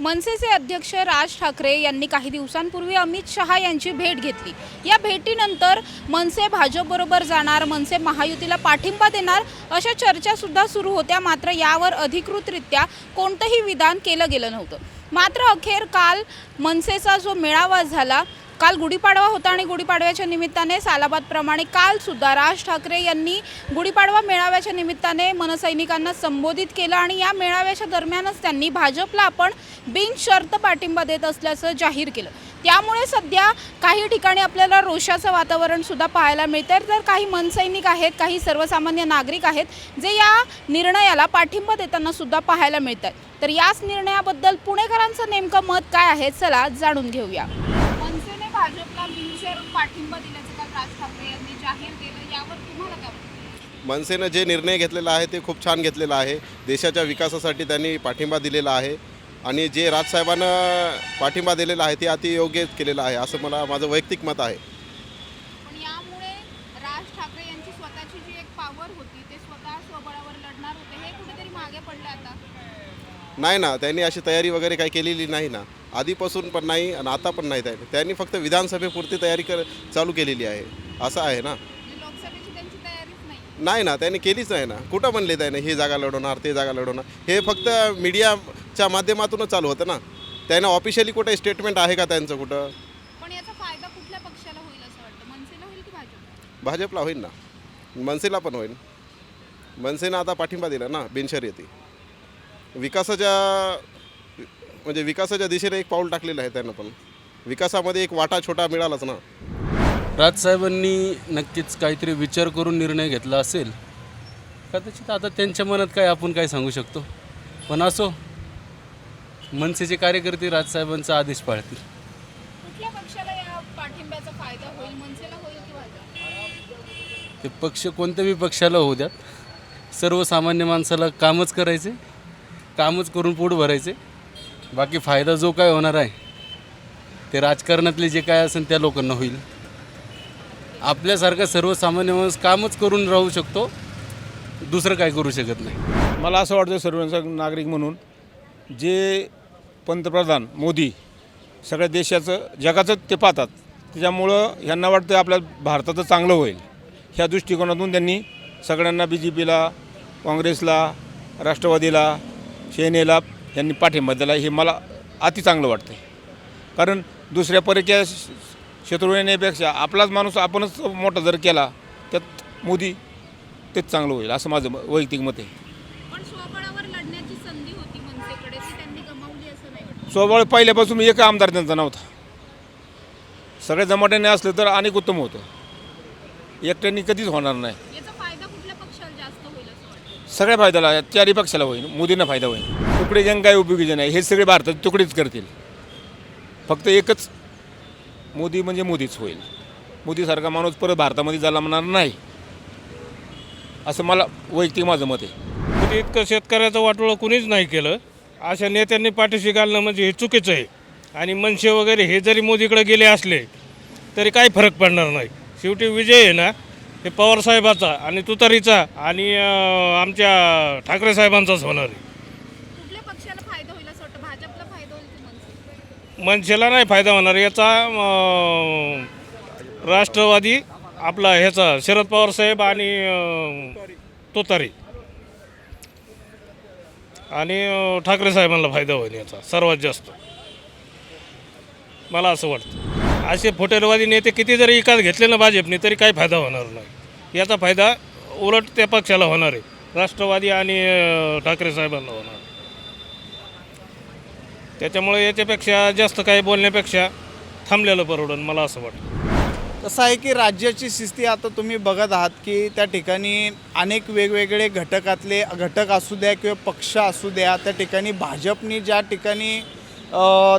मनसेचे अध्यक्ष राज ठाकरे यांनी काही दिवसांपूर्वी अमित शहा यांची भेट घेतली. या भेटीनंतर मनसे भाजपबरोबर जाणार मनसे महायुतीला पाठिंबा देणार अशा चर्चासुद्धा सुरू होत्या. मात्र यावर अधिकृतरित्या कोणतंही विधान केलं गेलं नव्हतं. मात्र अखेर काल मनसेचा जो मेळावा झाला काल गुढीपाडवा होता आणि गुढीपाडव्याच्या निमित्ताने सालाबादप्रमाणे काल सुद्धा राज ठाकरे यांनी गुढीपाडवा मेळाव्याच्या निमित्ताने मनसैनिकांना संबोधित केलं आणि या मेळाव्याच्या दरम्यानच त्यांनी भाजपला आपण बिनशर्त पाठिंबा देत असल्याचं जाहीर केलं. त्यामुळे सध्या काही ठिकाणी आपल्याला रोषाचं वातावरण सुद्धा पाहायला मिळतं तर काही मनसैनिक आहेत काही सर्वसामान्य नागरिक आहेत जे या निर्णयाला पाठिंबा देताना सुद्धा पाहायला मिळतात तर याच निर्णयाबद्दल पुणेकरांचं नेमकं मत काय आहे चला जाणून घेऊया. भाजपला बिनशर्त पाठिंबा दिल्याचं काल राज ठाकरे यांनी जाहीर केलं यावर तुम्हाला काय? मनसेनं जे निर्णय घेतलेला आहे ते खूप छान घेतलेला आहे. देशाच्या विकासासाठी त्यांनी पाठिंबा दिलेला आहे. आणि जे राजसाहेबांना पाठिंबा दिलेला आहे ते अति योग्य केलेलं आहे असं मला माझं वैयक्तिक मत आहे. पण यामुळे राज ठाकरे यांची स्वतःची जी एक पॉवर होती ते स्वतः स्वबळावर लढणार होते हे कुठेतरी मागे पडले आता? नाही ना त्यांनी अशी तयारी वगैरे काही केलेली नाही ना. आधीपासून पण नाही आणि आता पण नाही त्यांनी त्यांनी फक्त विधानसभेपुरती तयारी कर चालू केलेली आहे. असं आहे ना? म्हणजे नाही. ना त्यांनी केलीच नाही ना. कुठं म्हणले त्याने ही जागा लढवणार ते जागा लढवणार. हे फक्त मीडियाच्या माध्यमातूनच चालू होतं ना? त्यानं ऑफिशियली कुठं स्टेटमेंट आहे का त्यांचं कुठं? भाजपला होईल ना. मनसेला पण होईल. मनसेनं आता पाठिंबा दिला ना बिनशर्यती. विकासाच्या म्हणजे विकासाच्या दिशेने एक पाऊल टाकलेलं आहे त्यानं पण. विकासामध्ये एक वाटा छोटा मिळालाच ना. राजसाहेबांनी नक्कीच काहीतरी विचार करून निर्णय घेतला असेल. कदाचित आता त्यांच्या मनात काय आपण काय सांगू शकतो? पण असो मनसेचे कार्यकर्ते राजसाहेबांचा आदेश पाळतील. कुठल्या पक्षाला या पाठिंब्याचा फायदा होईल? मनसेला होईल की भाजप ते पक्ष कोणत्याही पक्षाला होऊ द्यात. सर्वसामान्य माणसाला कामच करायचे कामच करून पोट भरायचे. बाकी फायदा जो काय होणार आहे ते राजकारणातले जे काय असेल त्या लोकांना होईल. आपल्यासारखा सर्वसामान्य माणूस कामच करून राहू शकतो दुसरं काय करू शकत नाही. मला असं वाटतं सर्वांचा नागरिक म्हणून जे पंतप्रधान मोदी सगळ्या देशाचं जगाचं ते पाहतात. त्याच्यामुळं ह्यांना वाटतं आपल्या भारताचं चांगलं होईल. ह्या दृष्टिकोनातून त्यांनी सगळ्यांना बी जे पीला काँग्रेसला राष्ट्रवादीला सेनेला यांनी पाठिंबा दिला हे मला अति चांगलं वाटतं कारण दुसऱ्या परकीय शत्रू येण्यापेक्षा आपलाच माणूस आपणच मोठा जर केला त्यात मोदी तेच चांगलं होईल असं माझं वैयक्तिक मत आहे. स्वबळ पहिल्यापासून एक आमदार त्यांचा नव्हता. सगळ्या जमाट्याने असलं तर अनेक उत्तम होतं. एकट्याने कधीच होणार नाही याचा फायदा कुठल्या पक्षाला जास्त होईल असं वाटतं सगळ्या फायद्याला चारही पक्षाला होईल. मोदींना फायदा होईल. तुकडे जंग काय उपयोगीचे नाही हे सगळे भारतात तुकडेच करतील. फक्त एकच मोदी म्हणजे मोदीच होईल. मोदीसारखा माणूस परत भारतामध्ये झाला म्हणणार नाही. असं मला वैयक्तिक माझं मत आहे. मोदी इतकं शेतकऱ्याचं वाटोळं कुणीच नाही केलं. अशा नेत्यांनी पाठीशी घालणं म्हणजे हे चुकीचं आहे. आणि मनसे वगैरे हे जरी मोदीकडे गेले असले तरी काही फरक पडणार नाही. शेवटी विजय आहे ना हे पवारसाहेबाचा आणि तुतारीचा आणि आमच्या ठाकरे साहेबांचाच होणार आहे. कुठल्या पक्षाला फायदा होईल असं वाटतं? भाजपला फायदा होईल की मनसे मनसेला नाही फायदा होणार. याचा अं, राष्ट्रवादी आपला ह्याचा शरद पवार साहेब आणि अं, तुतारी. आणि अं, ठाकरे साहेबांना फायदा होईल याचा सर्वात जास्त. मला असं वाटतं. असे फुटेलवादी नेते किती जरी विकास घेतले ना भाजपने तरी काही फायदा होणार नाही. याचा फायदा उलट त्या पक्षाला होणार आहे. राष्ट्रवादी आणि ठाकरे साहेबांना होणार. त्याच्यामुळे याच्यापेक्षा जास्त काही बोलण्यापेक्षा थांबलेलं परवडन मला असं वाटतं. कसं आहे की राज्याची स्थिती आता तुम्ही बघत आहात की त्या ठिकाणी अनेक वेगवेगळे घटकातले घटक असू द्या किंवा पक्ष असू द्या त्या ठिकाणी भाजपनी ज्या ठिकाणी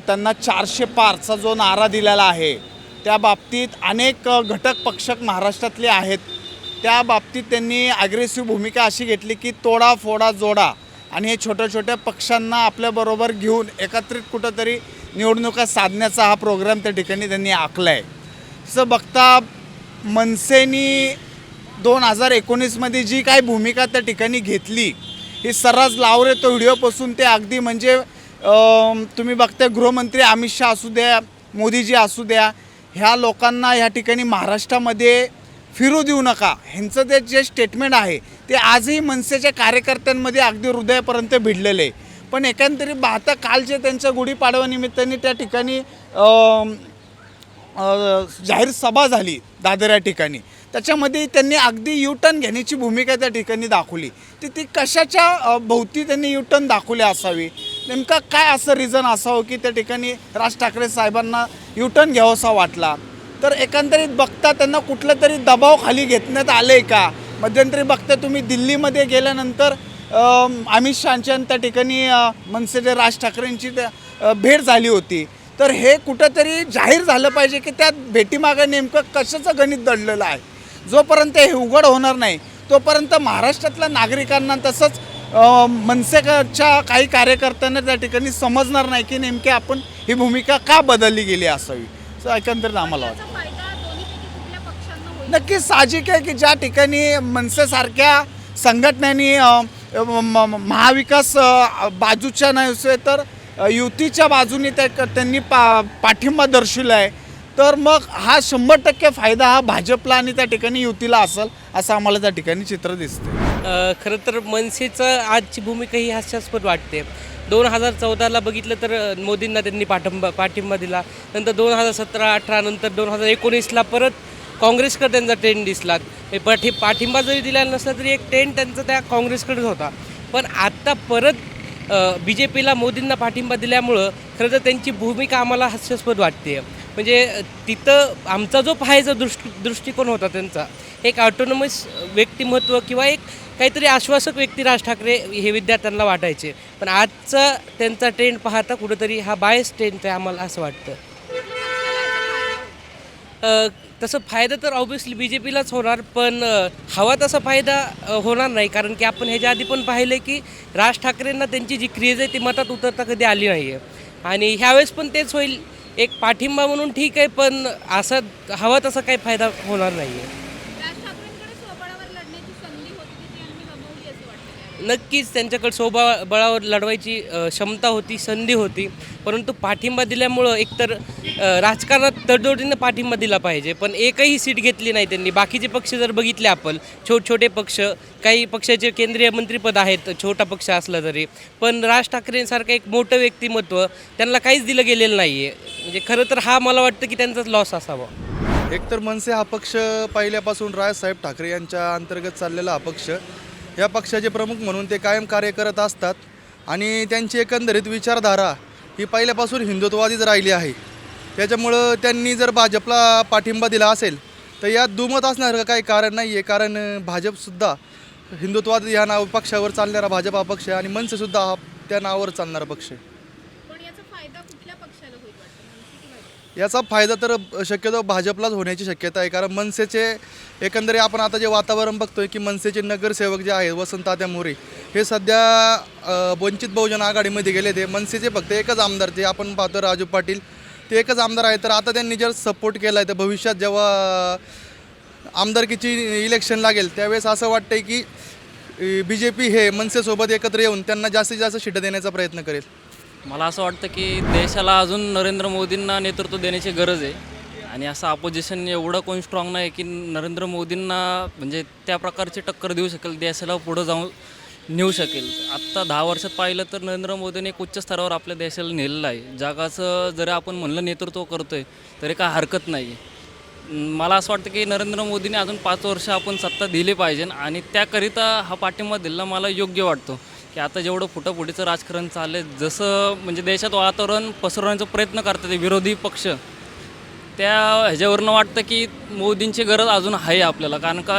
त्यांना चारशे पारचा जो नारा दिलेला आहे त्या बाबतीत अनेक घटक पक्षक महाराष्ट्रातले आहेत. त्या बाबतीत त्यांनी ॲग्रेसिव्ह भूमिका अशी घेतली की तोडा फोडा जोडा आणि हे छोट्या छोट्या पक्षांना आपल्याबरोबर घेऊन एकत्रित कुठंतरी निवडणुका साधण्याचा हा प्रोग्राम त्या ठिकाणी त्यांनी आखला आहे तसं बघता मनसेनी दोन हजार एकोणीसमध्ये जी काय भूमिका त्या ठिकाणी घेतली ही सर्रास लावरे तो व्हिडिओपासून ते अगदी म्हणजे तुम्ही बघताय गृहमंत्री अमित शहा असू द्या मोदीजी असू द्या ह्या लोकांना ह्या ठिकाणी महाराष्ट्रामध्ये फिरू देऊ नका. ह्यांचं ते जे स्टेटमेंट आहे ते आजही मनसेच्या कार्यकर्त्यांमध्ये अगदी हृदयापर्यंत भिडलेलं आहे. पण एकंदरीत पाहता काल जे त्यांच्या गुढीपाडव्यानिमित्ताने त्या ठिकाणी जाहीर सभा झाली दादर या ठिकाणी. त्याच्यामध्ये त्यांनी अगदी युटर्न घेण्याची भूमिका त्या ठिकाणी दाखवली. ती ती कशाच्या भोवती त्यांनी युटर्न दाखवले असावी? नेमका काय असं रिझन असावं की त्या ठिकाणी राज ठाकरे साहेबांना युटर्न घ्यावासा वाटला? तर एकंदरीत बघता त्यांना कुठलं तरी दबाव खाली घेतण्यात आलं आहे का? मध्यंतरी बघता तुम्ही दिल्लीमध्ये गेल्यानंतर अमित शहाच्या आणि त्या ठिकाणी मनसेचे राज ठाकरेंची त्या, भेट झाली होती. तर हे कुठंतरी जाहीर झालं पाहिजे की त्या भेटीमागं नेमकं कशाचं गणित दडलेलं आहे? जोपर्यंत हे उघड होणार नाही तोपर्यंत महाराष्ट्रातल्या नागरिकांना तसंच मनसेच्या काही कार्यकर्त्यांना त्या ठिकाणी समजणार नाही की नेमकी आपण ही भूमिका का बदलली गेली असावी. असं एकंदरीत आम्हाला वाटतं. नक्कीच साहजिक आहे की ज्या ठिकाणी मनसेसारख्या संघटनांनी महाविकास बाजूच्या नव्हे तर युतीच्या बाजूने त्या त्यांनी पा पाठिंबा दर्शवला आहे तर मग हा शंभर टक्के फायदा हा भाजपला आणि त्या ठिकाणी युतीला असेल असं आम्हाला त्या ठिकाणी चित्र दिसतं खरं तर मनसेचं आजची भूमिका ही हास्यास्पद वाटते. दोन हजार चौदाला बघितलं तर मोदींना त्यांनी पाठिंबा पाठिंबा दिला. नंतर दोन हजार सतरा अठरा नंतर दोन हजार एकोणीसला परत काँग्रेसकडे त्यांचा ट्रेंड दिसला. पाठी पाठिंबा जरी दिला नसला तरी एक ट्रेंड त्यांचा त्या काँग्रेसकडेच होता. पण आत्ता परत बी जे पीला मोदींना पाठिंबा दिल्यामुळं खरं तर त्यांची भूमिका आम्हाला हास्यास्पद वाटते. म्हणजे तिथं आमचा जो पाहायचा दृष्टी दृष्टिकोन होता त्यांचा एक ऑटोनॉमस व्यक्तिमत्व किंवा एक काहीतरी आश्वासक व्यक्ती राज ठाकरे हे विद्यार्थ्यांना वाटायचे. पण आजचा त्यांचा ट्रेंड पाहता कुठंतरी हा बायस ट्रेंड आहे आम्हाला असं वाटतं. तसं फायदा तर ऑब्विसली बी जे पीलाच होणार पण हवा तसा फायदा होणार नाही. कारण की आपण ह्याच्या आधी पण पाहिलं की राज ठाकरेंना त्यांची जी क्रेज आहे ती मतात उतरता कधी आली नाही आहे आणि ह्यावेळेस पण तेच होईल. एक पाठिंबा म्हणून ठीक आहे पण असा हवा तसा काही फायदा होणार नाही आहे राज ठाकरेंकडे स्वबळावर लढण्याची संधी होती ती त्यांनी गमावली असं वाटतं नक्कीच त्यांच्याकडे स्वबळ बळावर लढवायची क्षमता होती संधी होती. परंतु पाठिंबा दिल्यामुळं एकतर राजकारणात तडजोडीनं पाठिंबा दिला पाहिजे. पण एकही सीट घेतली नाही त्यांनी. बाकीचे पक्ष जर बघितले आपण छोट छोटे पक्ष काही पक्षाचे केंद्रीय मंत्रीपद आहेत छोटा पक्ष असला तरी. पण राज ठाकरेंसारखं एक मोठं व्यक्तिमत्व त्यांना काहीच दिलं गेलेलं नाही आहे म्हणजे खरं तर हा मला वाटतं की त्यांचाच लॉस असावा. एकतर मनसे हा पक्ष पहिल्यापासून राजसाहेब ठाकरे यांच्या अंतर्गत चाललेला हा पक्ष या पक्षाचे प्रमुख म्हणून ते कायम कार्य करत असतात आणि त्यांची एकंदरीत विचारधारा ही पहिल्यापासून हिंदुत्ववादीच राहिली आहे. त्याच्यामुळं त्यांनी जर भाजपला पाठिंबा दिला असेल तर यात दुमत असणारं काही कारण नाही आहे कारण भाजपसुद्धा हिंदुत्ववादी ह्या नाव पक्षावर चालणारा भाजप हा पक्ष आहे आणि मनसेसुद्धा हा त्या नावावर चालणारा पक्ष आहे पण याचा फायदा कुठल्या पक्षाला होईल वाटतं मनसे की भाजप? याचा फायदा तर शक्यतो भाजपलाच होण्याची शक्यता आहे. कारण मनसेचे एकंदरी आपण आता जे वातावरण बघतोय की मनसेचे नगरसेवक जे आहेत वसंतात्या मोरे हे सध्या वंचित बहुजन आघाडीमध्ये गेले ते मनसेचे फक्त एकच आमदार ते आपण पाहतो राजू पाटील ते एकच आमदार आहे तर आता त्यांनी जर सपोर्ट केला आहे तर भविष्यात जेव्हा आमदारकीची इलेक्शन लागेल त्यावेळेस असं वाटतंय की बी जे पी हे मनसेसोबत एकत्र येऊन त्यांना जास्तीत जास्त शिटं देण्याचा प्रयत्न करेल. मला असं वाटतं की देशाला अजून नरेंद्र मोदींना नेतृत्व देण्याची गरज आहे. आणि असं अपोजिशन एवढं कोण स्ट्रॉंग नाही की नरेंद्र मोदींना म्हणजे त्या प्रकारची टक्कर देऊ शकेल देशाला पुढं जाऊन नेऊ शकेल. आत्ता दहा वर्षात पाहिलं तर नरेंद्र मोदीने एक उच्च स्तरावर आपल्या देशाला नेलेलं आहे. जगाचं जरी आपण म्हणलं नेतृत्व करतोय तरी काय हरकत नाही. मला असं वाटतं की नरेंद्र मोदीने अजून पाच वर्ष आपण सत्ता दिली पाहिजे आणि त्याकरिता हा पाठिंबा दिला मला योग्य वाटतो. की आता जेवढं फुटाफुटीचं राजकारण चाललं आहे जसं म्हणजे देशात वातावरण पसरवण्याचा प्रयत्न करतात ते विरोधी पक्ष त्या ह्याच्यावरनं वाटतं की मोदींची गरज अजून आहे आपल्याला. कारण का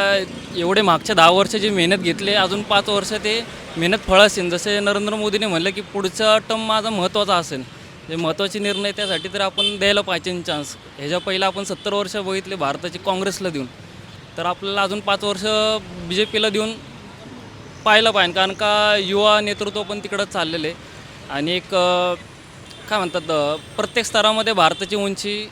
एवढे मागच्या दहा वर्ष जी मेहनत घेतली अजून पाच वर्ष ते मेहनत फळ असेल जसे नरेंद्र मोदीने म्हणलं की पुढचा टर्म माझा महत्त्वाचा असेल जे महत्त्वाचे निर्णय त्यासाठी तर आपण द्यायला पाहिजे चान्स ह्याच्या पहिलं आपण सत्तर वर्ष बघितले भारताची काँग्रेसला देऊन. तर आपल्याला अजून पाच वर्ष बी जे पीला देऊन पाहायला पाहिजे. कारण का युवा नेतृत्व पण तिकडं चाललेलं आहे. आणि एक काय म्हणतात प्रत्येक स्तरामध्ये भारताची उंची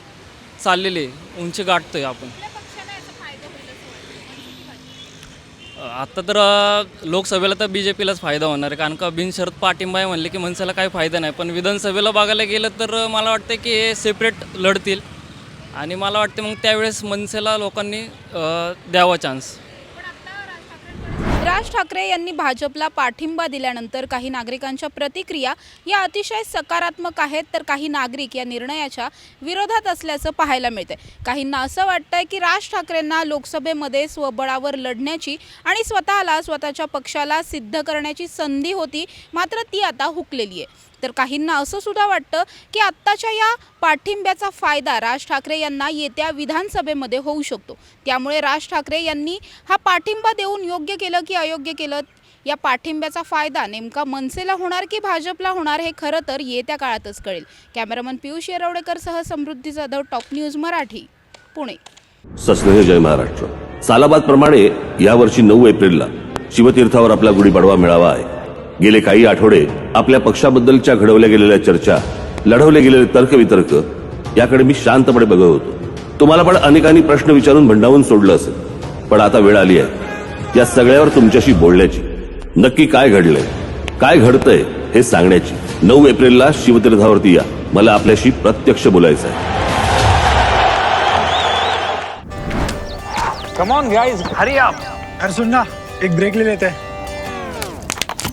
चाललेली आहे. उंची गाठतोय आपण. कुठल्या पक्षाला याचा फायदा होईल असं वाटतं मनसे की भाजप? आता तर लोकसभेला तर बी जे पीलाच फायदा होणार आहे. कारण का बिनशर्त पाठिंबा आहे म्हणले की मनसेला काही फायदा नाही. पण विधानसभेला बघायला गेलं तर मला वाटतं की हे सेपरेट लढतील. आणि मला वाटते मग त्यावेळेस मनसेला लोकांनी द्यावा चान्स. राज ठाकरे यांनी भाजपला पाठिंबा दिल्यानंतर काही नागरिकांच्या प्रतिक्रिया या अतिशय सकारात्मक आहेत तर काही नागरिक या निर्णयाच्या विरोधात असल्याचं पाहायला मिळते काहींना असं वाटतंय की राज ठाकरेंना लोकसभेमध्ये स्वबळावर लढण्याची आणि स्वतःला स्वतःच्या पक्षाला सिद्ध करण्याची संधी होती मात्र ती आता हुकलेली आहे. तर काहींना असं सुद्धा वाटतं की आत्ताच्या या पाठिंब्याचा फायदा राज ठाकरे यांना येत्या विधानसभेमध्ये होऊ शकतो. त्यामुळे राज ठाकरे यांनी हा पाठिंबा देऊन योग्य केलं की अयोग्य केलं या पाठिंब्याचा फायदा नेमका मनसेला होणार की भाजपला होणार हे खरं तर येत्या काळातच कळेल. कॅमेरामन पियुष येरवडेकरसह समृद्धी जाधव टॉप न्यूज मराठी पुणे. सस्नेह जय महाराष्ट्र. सालाबादप्रमाणे यावर्षी नऊ एप्रिलला शिवतीर्थावर आपला गुढीपाडवा मेळावा आहे. गेले काही आठवडे आपल्या पक्षाबद्दलच्या घडवल्या गेलेल्या चर्चा लढवले गेलेले तर्कवितर्क याकडे मी शांतपणे बघत होतो. तुम्हाला पण अनेकांनी प्रश्न विचारून भंडावून सोडलं असेल. पण आता वेळ आली आहे. या सगळ्यावर तुमच्याशी बोलण्याची. नक्की काय घडलंय? काय घडतंय हे सांगण्याची. नऊ एप्रिलला शिवतीर्थावरती या. मला आपल्याशी प्रत्यक्ष बोलायचं आहे कम ऑन गाइस हरी आप. अरे सुन ना एक ब्रेक ले लेते हैं.